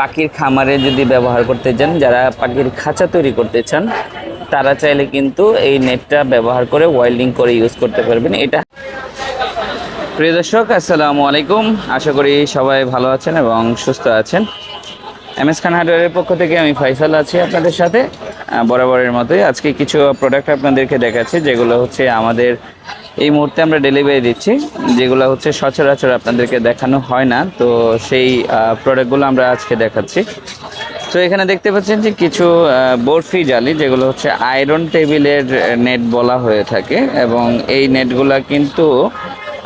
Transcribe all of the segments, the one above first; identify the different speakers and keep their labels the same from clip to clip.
Speaker 1: পাখির খামারে যদি ব্যবহার করতে চান, যারা পাখির খাঁচা তৈরি করতে চান, তারা চাইলে কিন্তু এই নেটটা ব্যবহার করে ওয়েল্ডিং করে ইউজ করতে পারবেন। এটা প্রিয় দর্শক, আসসালামু আলাইকুম। আশা করি সবাই ভালো আছেন এবং সুস্থ আছেন। এম এস খান হার্ডওয়ারের পক্ষ থেকে আমি ফয়সাল আছি আপনাদের সাথে। বরাবরের মতোই আজকে কিছু প্রোডাক্ট আপনাদেরকে দেখাচ্ছি, যেগুলো হচ্ছে আমাদের এই মুহূর্তে আমরা ডেলিভারি দিচ্ছি, যেগুলো হচ্ছে সচরাচর আপনাদেরকে দেখানো হয় না, তো সেই প্রোডাক্টগুলো আমরা আজকে দেখাচ্ছি। তো এখানে দেখতে পাচ্ছেন যে কিছু বরফি জালি, যেগুলো হচ্ছে আয়রন টেবিলের নেট বলা হয়ে থাকে, এবং এই নেটগুলা কিন্তু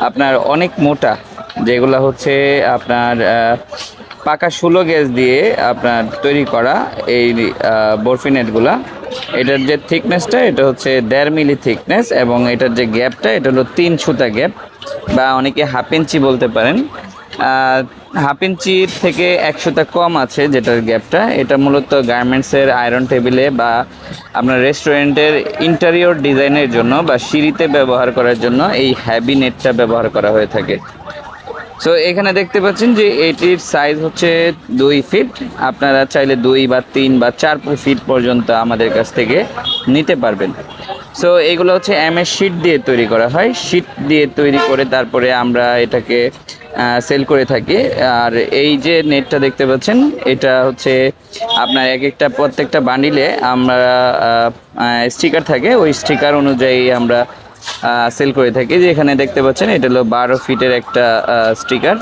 Speaker 1: আপনার অনেক মোটা, যেগুলো হচ্ছে আপনার পাকা ষোলো গ্যাস দিয়ে আপনার তৈরি করা এই বরফি নেটগুলা এটার যে থিকনেসটা এটা হচ্ছে দেড় মিলি থিকনেস এবং এটার যে গ্যাপটা এটা হলো তিন সুতা গ্যাপ বা অনেকে হাফ ইঞ্চি বলতে পারেন। হাফ ইঞ্চির থেকে এক সুতা কম আছে যেটার গ্যাপটা এটা মূলত গার্মেন্টসের আয়রন টেবিলে বা আপনার রেস্টুরেন্টের ইন্টেরিয়র ডিজাইনের জন্য বা সিঁড়িতে ব্যবহার করার জন্য এই হ্যাবি নেটটা ব্যবহার করা হয়ে থাকে। সো এখানে দেখতে পাচ্ছেন যে এটির সাইজ হচ্ছে দুই ফিট আপনারা চাইলে দুই বা তিন বা চার ফিট পর্যন্ত আমাদের কাছ থেকে নিতে পারবেন। সো এগুলো হচ্ছে এম এস শিট দিয়ে তৈরি করা হয়। শিট দিয়ে তৈরি করে তারপরে আমরা এটাকে সেল করে থাকি। আর এই যে নেটটা দেখতে পাচ্ছেন, এটা হচ্ছে আপনার এক একটা প্রত্যেকটা বান্ডিলে আমরা স্টিকার থাকে। ওই স্টিকার অনুযায়ী আমরা সেল করে থাকি। যে এখানে দেখতে পাচ্ছেন, এটা হলো বারো ফিটের একটা স্টিকার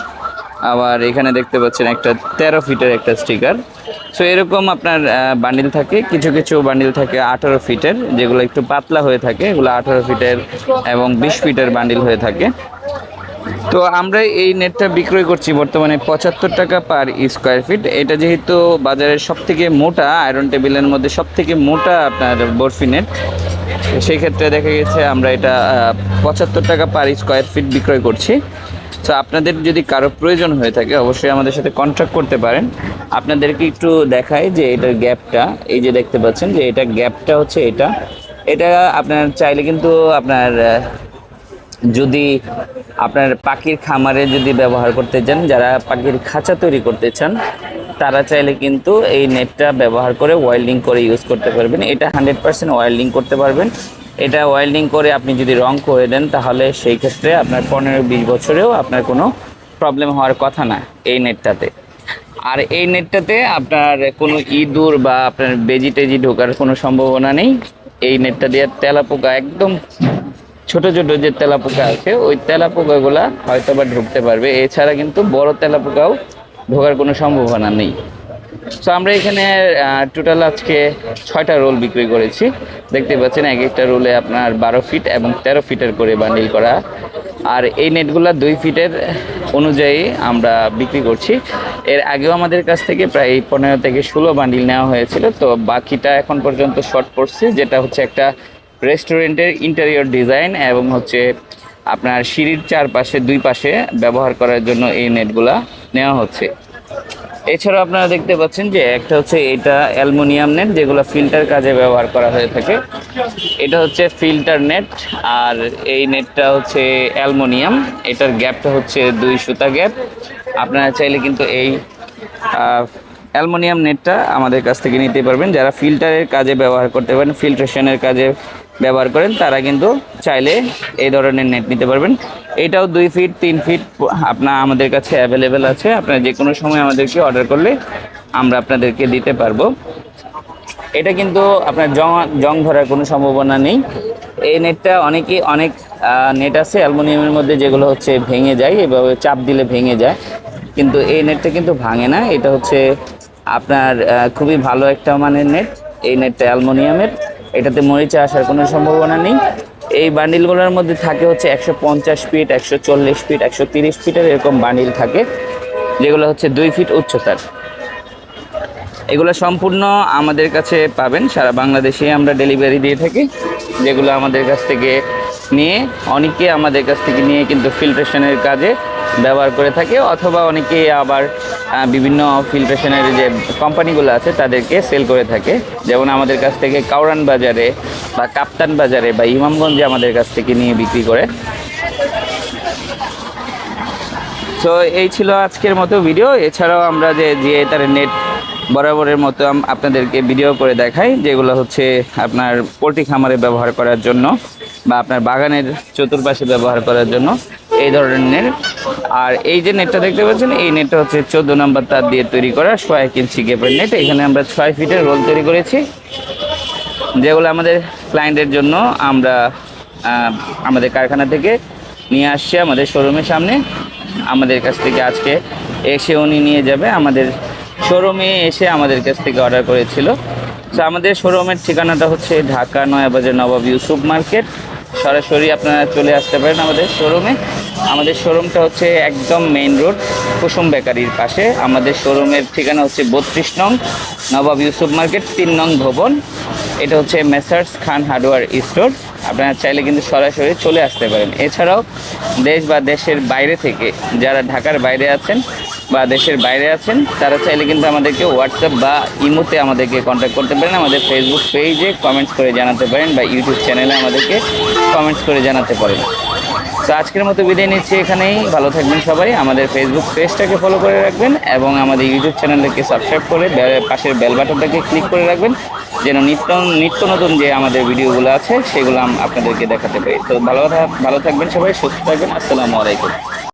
Speaker 1: আবার এখানে দেখতে পাচ্ছেন একটা তেরো ফিটের একটা স্টিকার সো এরকম আপনার বান্ডিল থাকে। কিছু কিছু বান্ডিল থাকে আঠারো ফিটের, যেগুলো একটু পাতলা হয়ে থাকে। এগুলো আঠারো ফিটের এবং বিশ ফিটের বান্ডিল হয়ে থাকে। তো আমরা এই নেটটা বিক্রয় করছি বর্তমানে পঁচাত্তর টাকা পার স্কোয়ার ফিট। এটা যেহেতু বাজারের সব থেকে মোটা আয়রন টেবিলের মধ্যে সব থেকে মোটা আপনার বরফি নেট, সেই ক্ষেত্রে দেখা গেছে আমরা এটা পঁচাত্তর টাকা পার স্কোয়ার ফিট বিক্রয় করছি। তো আপনাদের যদি কারও প্রয়োজন হয়ে থাকে, অবশ্যই আমাদের সাথে কন্ট্যাক্ট করতে পারেন। আপনাদেরকে একটু দেখায় যে এটার গ্যাপটা, এই যে দেখতে পাচ্ছেন যে এটা গ্যাপটা হচ্ছে এটা। এটা আপনার চাইলে কিন্তু আপনার যদি আপনার পাখির খামারে যদি ব্যবহার করতে চান, যারা পাখির খাঁচা তৈরি করতে চান, তারা চাইলে কিন্তু এই নেটটা ব্যবহার করে ওয়েল্ডিং করে ইউজ করতে পারবেন। এটা হান্ড্রেড পার্সেন্ট ওয়েল্ডিং করতে পারবেন। এটা ওয়েল্ডিং করে আপনি যদি রং করে দেন, তাহলে সেই ক্ষেত্রে আপনার পনেরো বিশ বছরেও আপনার কোনো প্রবলেম হওয়ার কথা না এই নেটটাতে। আর এই নেটটাতে আপনার কোনো ইঁদুর বা আপনার বেজি টেজি ঢোকার কোনো সম্ভাবনা নেই। এই নেটটা দিয়ে তেলাপোকা একদম ছোট ছোট যে তেলাপোকা আছে, ওই তেলাপোকাগুলা হয়তো বা ঢুকতে পারবে। এছাড়া কিন্তু বড় তেলাপোকাও ঢোকার কোনো সম্ভাবনা নেই। সো আমরা এখানে টোটাল আজকে ছয়টা রোল বিক্রি করেছি। দেখতে পাচ্ছেন, এক একটা রোলে আপনার বারো ফিট এবং তেরো ফিটের করে বান্ডিল করা। আর এই নেটগুলো দুই ফিটের অনুযায়ী আমরা বিক্রি করছি। এর আগেও আমাদের কাছ থেকে প্রায় পনেরো থেকে ষোলো বান্ডিল নেওয়া হয়েছিল। তো বাকিটা এখন পর্যন্ত শর্ট পড়ছে যেটা হচ্ছে একটা রেস্টুরেন্টের ইন্টেরিয়র ডিজাইন এবং হচ্ছে আপনার সিঁড়ির চারপাশে, দুই পাশে ব্যবহার করার জন্য এই নেটগুলা নেওয়া হচ্ছে। এছাড়াও আপনারা দেখতে পাচ্ছেন যে একটা হচ্ছে এটা অ্যালুমিনিয়াম নেট, যেগুলো ফিল্টার কাজে ব্যবহার করা হয়ে থাকে। এটা হচ্ছে ফিল্টার নেট, আর এই নেটটা হচ্ছে অ্যালুমিনিয়াম। এটার গ্যাপটা হচ্ছে দুই সুতা গ্যাপ। আপনারা চাইলে কিন্তু এই অ্যালুমিনিয়াম নেটটা আমাদের কাছ থেকে নিতে পারবেন। যারা ফিল্টারের কাজে ব্যবহার করতে পারেন, ফিল্ট্রেশনের কাজে ব্যবহার করেন, তারা কিন্তু চাইলে এই ধরনের নেট নিতে পারবেন। এটাও দুই ফিট, তিন ফিট আপনার আমাদের কাছে অ্যাভেলেবেল আছে। আপনারা যে কোনো সময় আমাদেরকে অর্ডার করলে আমরা আপনাদেরকে দিতে পারব। এটা কিন্তু আপনার জং জং ধরার কোনো সম্ভাবনা নেই। এই নেটটা অনেকেই অনেক নেট আছে অ্যালুমিনিয়ামের মধ্যে যেগুলো হচ্ছে ভেঙে যায়, এভাবে চাপ দিলে ভেঙে যায়। কিন্তু এই নেটটা কিন্তু ভাঙে না। এটা হচ্ছে আপনার খুবই ভালো একটা মানের নেট। এই নেটটা অ্যালুমিনিয়ামের। এটাতে মরিচা আসার কোনো সম্ভাবনা নেই। এই বান্ডিলগুলোর মধ্যে থাকে হচ্ছে একশো পঞ্চাশ ফিট, একশো চল্লিশ ফিট, একশো তিরিশ ফিটের এরকম বান্ডিল থাকে, যেগুলো হচ্ছে দুই ফিট উচ্চতার। এগুলো সম্পূর্ণ আমাদের কাছে পাবেন। সারা বাংলাদেশে আমরা ডেলিভারি দিয়ে থাকি, যেগুলো আমাদের কাছ থেকে নিয়ে, অনেকে আমাদের কাছ থেকে নিয়ে কিন্তু ফিল্ট্রেশনের কাজে ব্যবহার করে থাকে, অথবা অনেকে আবার বিভিন্ন ফিল্ট্রেশনের যে কোম্পানিগুলো আছে, তাদেরকে সেল করে থাকে। যেমন আমাদের কাছ থেকে কাউরান বাজারে বা কাপ্তান বাজারে বা ইমামগঞ্জে আমাদের কাছ থেকে নিয়ে বিক্রি করে। তো এই ছিল আজকের মতো ভিডিও এছাড়াও আমরা যে যে তার নেট বরাবরের মতো আপনাদেরকে ভিডিও করে দেখাই, যেগুলো হচ্ছে আপনার পোলট্রি খামারে ব্যবহার করার জন্য বা আপনার বাগানের চতুর্পাশে ব্যবহার করার জন্য। এই ধরনের আর এই যে নেটটা দেখতে পাচ্ছেন, এই নেটটা হচ্ছে চোদ্দ নম্বর তার দিয়ে তৈরি করা ছয় এক ইঞ্চি গেপের নেট। এখানে আমরা ছয় ফিটের রোল তৈরি করেছি, যেগুলো আমাদের ক্লায়েন্টের জন্য আমরা আমাদের কারখানা থেকে নিয়ে আসছি আমাদের শোরুমের সামনে। আমাদের কাছ থেকে আজকে এসে উনি নিয়ে যাবে আমাদের শোরুমে এসে আমাদের কাছ থেকে অর্ডার করেছিল। তো আমাদের শোরুমের ঠিকানাটা হচ্ছে ঢাকা নয়াবাজার নবাব ইউসুফ মার্কেট। সরাসরি আপনারা চলে আসতে পারেন আমাদের শোরুমে আমাদের শোরুমটা হচ্ছে একদম মেইন রোড কুসুম বেকারির পাশে। আমাদের শোরুমের ঠিকানা হচ্ছে বত্রিশ নং নবাব ইউসুফ মার্কেট, তিন নং ভবন। এটা হচ্ছে মেসার্স খান হার্ডওয়্যার স্টোর। আপনারা চাইলে কিন্তু সরাসরি চলে আসতে পারেন। এছাড়াও দেশ বা দেশের বাইরে থেকে যারা ঢাকার বাইরে আছেন বা দেশের বাইরে আছেন, তারা চাইলে কিন্তু আমাদেরকে হোয়াটসঅ্যাপ বা ইমোতে আমাদেরকে কন্ট্যাক্ট করতে পারেন। আমাদের ফেসবুক পেজে কমেন্টস করে জানাতে পারেন বা ইউটিউব চ্যানেলে আমাদেরকে কমেন্টস করে জানাতে পারেন। তো আজকের মতো বিদায় নিচ্ছি এখানেই। ভালো থাকবেন সবাই। আমাদের ফেসবুক পেজটাকে ফলো করে রাখবেন এবং আমাদের ইউটিউব চ্যানেলটাকে সাবস্ক্রাইব করে পাশের বেল বাটনটাকে ক্লিক করে রাখবেন, যেন নিত্য নিত্য নতুন যে আমাদের ভিডিওগুলো আছে, সেগুলো আপনাদেরকে দেখাতে পারি। তো ভালো ভালো থাকবেন সবাই, সুস্থ থাকবেন। আসসালামু আলাইকুম।